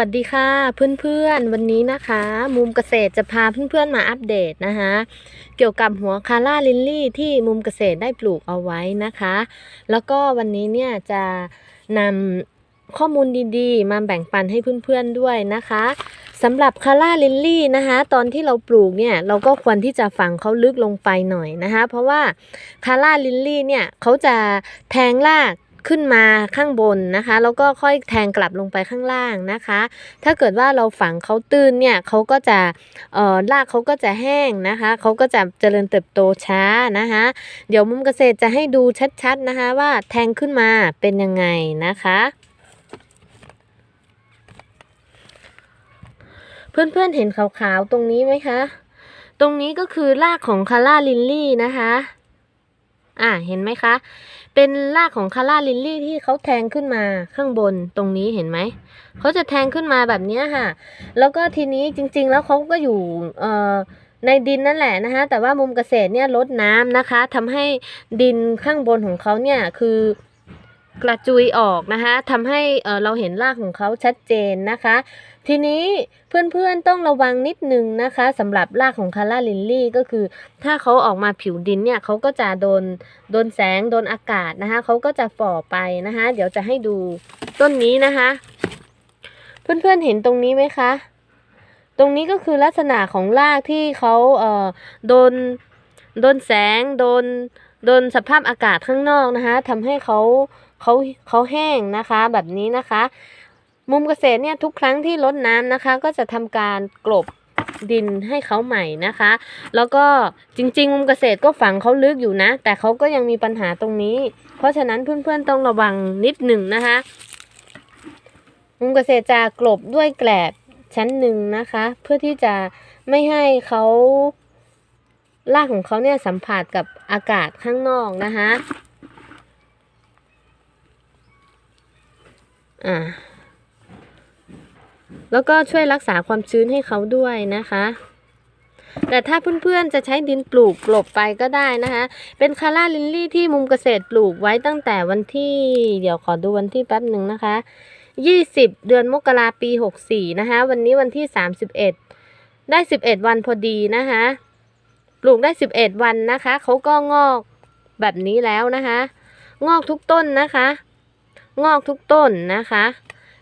วัสดีค่ะเพื่อนๆ วันนี้นะคะ มุมเกษตรจะพาเพื่อนๆมาอัปเดตนะคะ เกี่ยวกับหัวคาร่าลินลี่ที่มุมเกษตรได้ปลูกเอาไว้นะคะ แล้วก็วันนี้เนี่ยจะนำข้อมูลดีๆ มาแบ่งปันให้เพื่อนๆด้วยนะคะสำหรับคาร่าลินลี่นะคะตอนที่เราปลูกเนี่ยเราก็ควรที่จะฝังเขาลึกลงไปหน่อยนะคะ เพราะว่าคาร่าลินลี่เนี่ยเขาจะแทงราก ขึ้นมาข้างบนนะคะ แล้วก็ค่อยแทงกลับลงไปข้างล่างนะคะ ถ้าเกิดว่าเราฝังเขาตื้นเนี่ยเขาก็จะเอ่อรากเขาก็จะแห้งนะคะเขาก็จะเจริญเติบโตช้านะคะ เดี๋ยวมุมเกษตรจะให้ดูชัดๆนะคะ ว่าแทงขึ้นมาเป็นยังไงนะคะเพื่อนๆเห็นขาวๆตรงนี้ไหมคะ ตรงนี้ก็คือรากของคาร่าลินลี่นะคะ อ่า เห็นไหมคะ เป็นรากของคาร่าลินลี่ที่เขาแทงขึ้นมาข้างบนตรงนี้เห็นไหม เขาจะแทงขึ้นมาแบบนี้ค่ะ แล้วก็ทีนี้จริง ๆ แล้วเขาก็อยู่เในดินนั่นแหละนะคะแต่ว่ามุมเกษตรเนี่ยลดน้ำนะคะทำให้ดินข้างบนของเขาเนี่ยคือ กระจุยออกนะคะทำให้เราเห็นรากของเขาชัดเจนนะคะ ทีนี้เพื่อนๆต้องระวังนิดนึงนะคะสำหรับรากของคาร่าลินลี่ก็คือ ถ้าเขาออกมาผิวดินเนี่ยเขาก็จะโดนโดนแสงโดนอากาศนะคะเขาก็จะฝ่อไปนะคะเดี๋ยวจะให้ดูต้นนี้นะคะ เพื่อนๆเห็นตรงนี้ไหมคะ ตรงนี้ก็คือลักษณะของรากที่เขาเอ่อโดนโดนแสงโดน โดนสภาพอากาศข้างนอกนะคะทำให้เขาเขาเขาแห้งนะคะแบบนี้นะคะ มุมเกษตรเนี่ยทุกครั้งที่รดน้ำนะคะ ก็จะทำการกลบดินให้เขาใหม่นะคะ แล้วก็จริงๆมุมเกษตรก็ฝังเขาลึกอยู่นะ แต่เขาก็ยังมีปัญหาตรงนี้ เพราะฉะนั้นเพื่อนๆต้องระวังนิดหนึ่งนะคะ มุมเกษตรจะกลบด้วยแกลบชั้นหนึ่งนะคะ เพื่อที่จะไม่ให้เขา รากของเขาเนี่ยสัมผัสกับอากาศข้างนอกนะคะอ่าแล้วก็ช่วยรักษาความชื้นให้เขาด้วยนะคะ แต่ถ้าเพื่อนๆจะใช้ดินปลูกกลบไปก็ได้นะคะ เป็นคาร่าลินลี่ที่มุมเกษตรปลูกไว้ตั้งแต่วันที่ เดี๋ยวขอดูวันที่แป๊บหนึ่งนะคะ 20 เดือนมกราปี 64 นะคะ วันนี้วันที่ 31 ได้ 11 วันพอดีนะคะ ปลูกได้ 11 วันนะคะเขาก็งอกแบบนี้แล้วนะคะ งอกทุกต้นนะคะ งอกทุกต้นนะคะ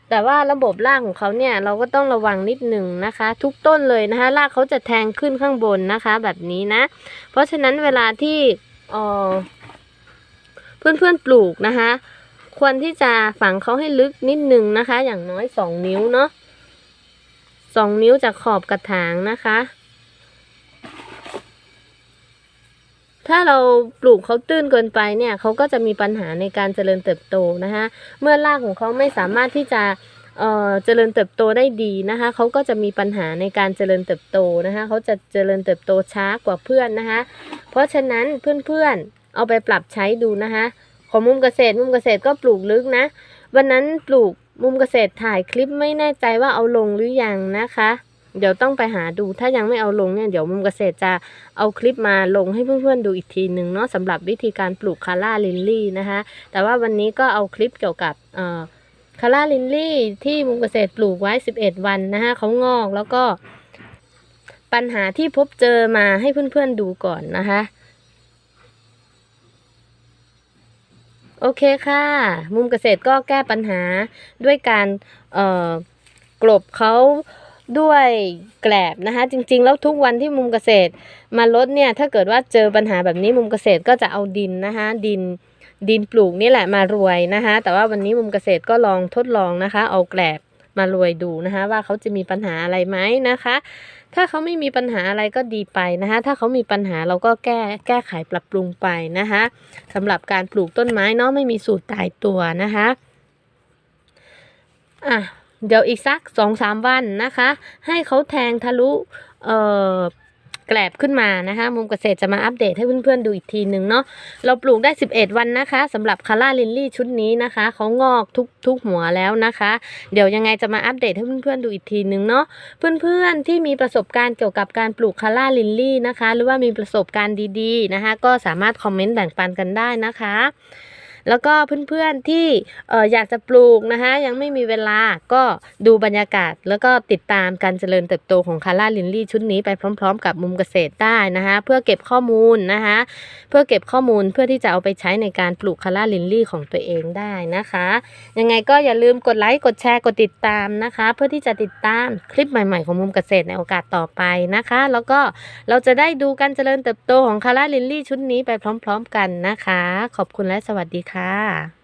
แต่ว่าระบบรากของเขาเนี่ยเราก็ต้องระวังนิดหนึ่งนะคะ ทุกต้นเลยนะคะรากเขาจะแทงขึ้นข้างบนนะคะ แบบนี้นะ เพราะฉะนั้นเวลาที่เอ่อเพื่อนๆปลูกนะคะ ควรที่จะฝังเขาให้ลึกนิดหนึ่งนะคะ อย่างน้อยสองนิ้วเนาะสองนิ้วจากขอบกระถางนะคะ ถ้าเราปลูกเขาตื้นเกินไปเนี่ยเขาก็จะมีปัญหาในการเจริญเติบโตนะคะเมื่อรากของเขาไม่สามารถที่จะเอ่อเจริญเติบโตได้ดีนะคะเขาก็จะมีปัญหาในการเจริญเติบโตนะคะเขาจะเจริญเติบโตช้ากว่าเพื่อนนะคะเพราะฉะนั้นเพื่อนๆเอาไปปรับใช้ดูนะคะของมุมเกษตรมุมเกษตรก็ปลูกลึกนะ วันนั้นปลูกมุมเกษตรถ่ายคลิปไม่แน่ใจว่าเอาลงหรือยังนะคะ เดี๋ยวต้องไปหาดูถ้ายังไม่เอาลงเนี่ยเดี๋ยวมุมเกษตรจะเอาคลิปมาลงให้เพื่อนๆดูอีกทีหนึ่งเนาะสำหรับวิธีการปลูกคาร่าลินลี่นะคะ แต่ว่าวันนี้ก็เอาคลิปเกี่ยวกับคาร่าลินลี่ที่มุมเกษตรปลูกไว้ 11 วันนะคะเขางอกแล้วก็ปัญหาที่พบเจอมาให้เพื่อนๆดูก่อนนะคะโอเคค่ะ มุมเกษตรก็แก้ปัญหาด้วยการเอ่อกลบเขา ด้วยแกลบนะคะ จริง ๆ แล้วทุกวันที่มุมเกษตร มาลดเนี่ยถ้าเกิดว่าเจอปัญหาแบบนี้มุมเกษตรก็จะเอาดินนะคะดินดินปลูกนี่แหละมารวยนะคะแต่ว่าวันนี้มุมเกษตรก็ลองทดลองนะคะ เอาแกลบมารวยดูนะคะ ว่าเขาจะมีปัญหาอะไรไหมนะคะ ถ้าเขาไม่มีปัญหาอะไรก็ดีไปนะคะ ถ้าเขามีปัญหาเราก็แก้แก้ไขปรับปรุงไปนะคะสำหรับการปลูกต้นไม้เนาะไม่มีสูตรตายตัวนะคะอะ เดี๋ยวอีกสักสองสามวันนะคะ ให้เขาแทงทะลุเอ่อแกลบขึ้นมานะคะ มุมเกษตรจะมาอัปเดตให้เพื่อนๆดูอีกทีหนึ่งเนาะเราปลูกได้ 11 วันนะคะสำหรับคาร่าลินลี่ชุดนี้นะคะเขางอกทุกทุกหัวแล้วนะคะ เดี๋ยวยังไงจะมาอัปเดตให้เพื่อนๆดูอีกทีหนึ่งเนาะเพื่อนๆที่มีประสบการณ์เกี่ยวกับการปลูกคาร่าลินลี่นะคะ หรือว่ามีประสบการณ์ดีๆนะคะ ก็สามารถคอมเมนต์แบ่งปันกันได้นะคะ แล้วก็เพื่อนๆที่อออยากจะปลูกนะคะยังไม่มีเวลาก็ดูบรรยากาศ แล้วก็ติดตามการเจริญเติบโตของคาร่าลินลี่ชุดนี้ไปพร้อม ๆ กับมุมเกษตรได้นะคะเพื่อเก็บข้อมูลนะคะเพื่อเก็บข้อมูลเพื่อที่จะเอาไปใช้ในการปลูกคาร่าลินลี่ของตัวเองได้นะคะ ยังไงก็อย่าลืมกดไลค์กดแชร์กดติดตามนะคะ เพื่อที่จะติดตามคลิปใหม่ๆของมุมเกษตรในโอกาสต่อไปนะคะ แล้วก็เราจะได้ดูการเจริญเติบโตของคาร่าลินลี่ชุดนี้ไปพร้อม ๆ กันนะคะ ขอบคุณและสวัสดีค่ะค่ะ